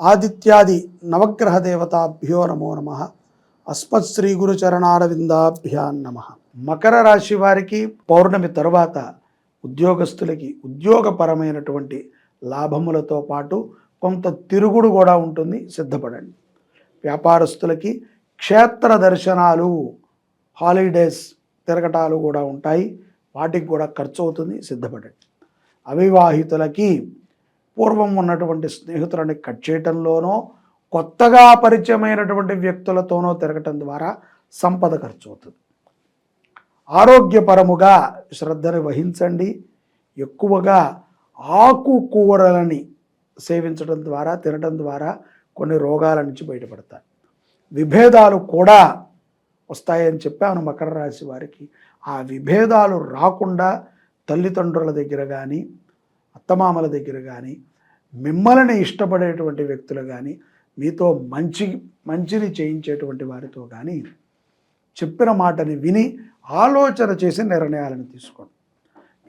ఆదిత్యాది నవగ్రహ దేవతాభ్యో నమో నమ. అస్మత్ శ్రీ గురు చరణారవిందాభ్యాన్ నమ. మకర రాశి వారికి పౌర్ణమి తరువాత ఉద్యోగస్తులకి ఉద్యోగపరమైనటువంటి లాభములతో పాటు కొంత తిరుగుడు కూడా ఉంటుంది సిద్ధపడండి. వ్యాపారస్తులకి క్షేత్ర దర్శనాలు హాలిడేస్ తిరగటాలు కూడా ఉంటాయి వాటికి కూడా ఖర్చు అవుతుంది సిద్ధపడండి. అవివాహితులకి పూర్వం ఉన్నటువంటి స్నేహితులని కట్ చేయటంలోనో కొత్తగా పరిచయమైనటువంటి వ్యక్తులతోనో తిరగటం ద్వారా సంపద ఖర్చు అవుతుంది. ఆరోగ్యపరముగా శ్రద్ధని వహించండి. ఎక్కువగా ఆకుకూరలని సేవించడం ద్వారా తినడం ద్వారా కొన్ని రోగాల నుంచి బయటపడతారు. విభేదాలు కూడా వస్తాయని చెప్పాను మకర రాశి వారికి. ఆ విభేదాలు రాకుండా తల్లిదండ్రుల దగ్గర కానీ అత్తమామల దగ్గర కానీ మిమ్మల్ని ఇష్టపడేటువంటి వ్యక్తులు కానీ మీతో మంచి మంచిని చేయించేటువంటి వారితో కానీ చెప్పిన మాటని విని ఆలోచన చేసి నిర్ణయాలను తీసుకోండి.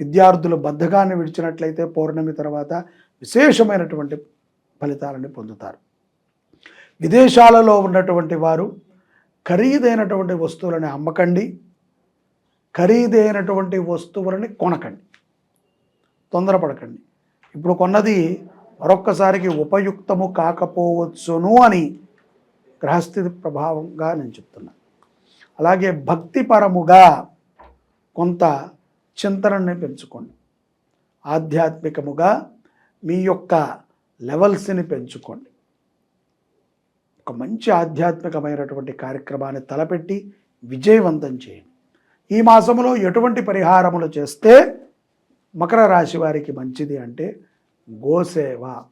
విద్యార్థులు బద్ధకాన్ని విడిచినట్లయితే పౌర్ణమి తర్వాత విశేషమైనటువంటి ఫలితాలను పొందుతారు. విదేశాలలో ఉన్నటువంటి వారు ఖరీదైనటువంటి వస్తువులని అమ్మకండి. ఖరీదైనటువంటి వస్తువులని కొనకండి. తొందరపడకండి. ఇప్పుడు కొన్నది మరొక్కసారికి ఉపయుక్తము కాకపోవచ్చును అని గ్రహస్థితి ప్రభావంగా నేను చెప్తున్నాను అలాగే భక్తిపరముగా కొంత చింతనని పెంచుకోండి. ఆధ్యాత్మికముగా మీ యొక్క లెవెల్స్ని పెంచుకోండి. ఒక మంచి ఆధ్యాత్మికమైనటువంటి కార్యక్రమాన్ని తలపెట్టి విజయవంతం చేయండి. ఈ మాసంలో ఎటువంటి పరిహారములు చేస్తే మకర రాశి వారికి మంచిది అంటే గోసేవ.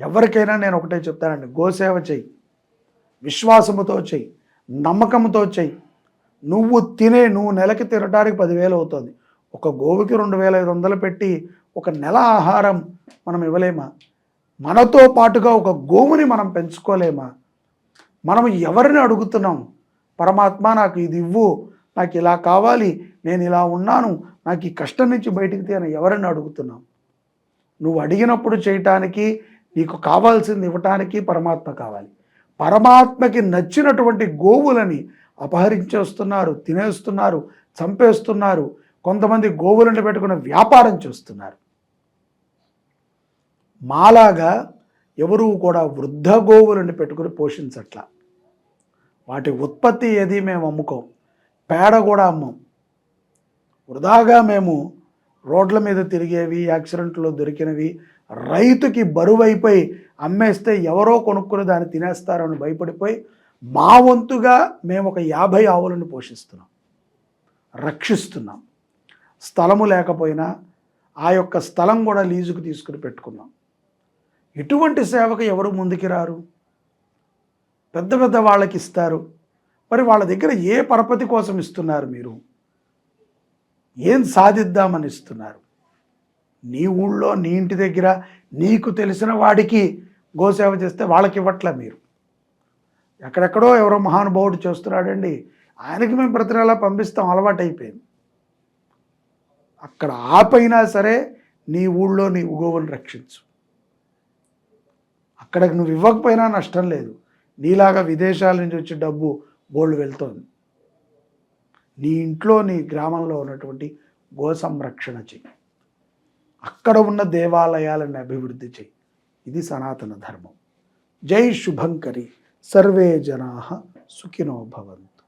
ఎవరికైనా నేను ఒకటే చెప్తానండి గోసేవ చెయ్యి. విశ్వాసముతో చెయ్యి నమ్మకంతో చెయ్యి. నువ్వు తినే నువ్వు నెలకి తినడానికి పదివేలు అవుతుంది. ఒక గోవుకి రెండు వేల ఐదు వందలు పెట్టి ఒక నెల ఆహారం మనం ఇవ్వలేమా? మనతో పాటుగా ఒక గోవుని మనం పెంచుకోలేమా? మనం ఎవరిని అడుగుతున్నాం? పరమాత్మ నాకు ఇది ఇవ్వు నాకు ఇలా కావాలి నేను ఇలా ఉన్నాను నాకు ఈ కష్టం నుంచి బయటికి తీయని ఎవరిని అడుగుతున్నాం? నువ్వు అడిగినప్పుడు చేయటానికి నీకు కావాల్సింది ఇవ్వటానికి పరమాత్మ కావాలి. పరమాత్మకి నచ్చినటువంటి గోవులని అపహరించేస్తున్నారు తినేస్తున్నారు చంపేస్తున్నారు కొంతమంది గోవులను పెట్టుకుని వ్యాపారం చేస్తున్నారు. మాలాగా ఎవరు కూడా వృద్ధ గోవులను పెట్టుకుని పోషించట్ల. వాటి ఉత్పత్తి ఏది మేము అమ్ముకోం పేడ కూడా అమ్మం. వృధాగా మేము రోడ్ల మీద తిరిగేవి యాక్సిడెంట్లో దొరికినవి రైతుకి బరువైపోయి అమ్మేస్తే ఎవరో కొనుక్కుని దాన్ని తినేస్తారని భయపడిపోయి మా వంతుగా మేము ఒక యాభై ఆవులను పోషిస్తున్నాం. రక్షిస్తున్నాం. స్థలము లేకపోయినా ఆ యొక్క స్థలం కూడా లీజుకు తీసుకుని పెట్టుకున్నాం. ఇటువంటి సేవకు ఎవరు ముందుకి రారు పెద్ద పెద్ద వాళ్ళకి ఇస్తారు. మరి వాళ్ళ దగ్గర ఏ పరపతి కోసం ఇస్తున్నారు మీరు? ఏం సాధిద్దామని ఇస్తున్నారు నీ ఊళ్ళో నీ ఇంటి దగ్గర నీకు తెలిసిన వాడికి గోసేవ చేస్తే వాళ్ళకి ఇవ్వట్లే మీరు? ఎక్కడెక్కడో ఎవరో మహానుభావుడు చేస్తున్నాడండి. ఆయనకి మేము ప్రతి నెలా పంపిస్తాం అలవాటు అయిపోయింది అక్కడ ఆపైనా సరే నీ ఊళ్ళో నీ గోవుని రక్షించు. అక్కడికి నువ్వు ఇవ్వకపోయినా నష్టం లేదు. నీలాగా విదేశాల నుంచి వచ్చే డబ్బు బోల్డ్ వెళ్తోంది. నీ ఇంట్లో నీ గ్రామంలో ఉన్నటువంటి గో సంరక్షణ చెయ్యి. అక్కడ ఉన్న దేవాలయాలను అభివృద్ధి చెయ్యి. ఇది సనాతన ధర్మం. జై శుభంకరి. సర్వే జనా సుఖినో భవంతు.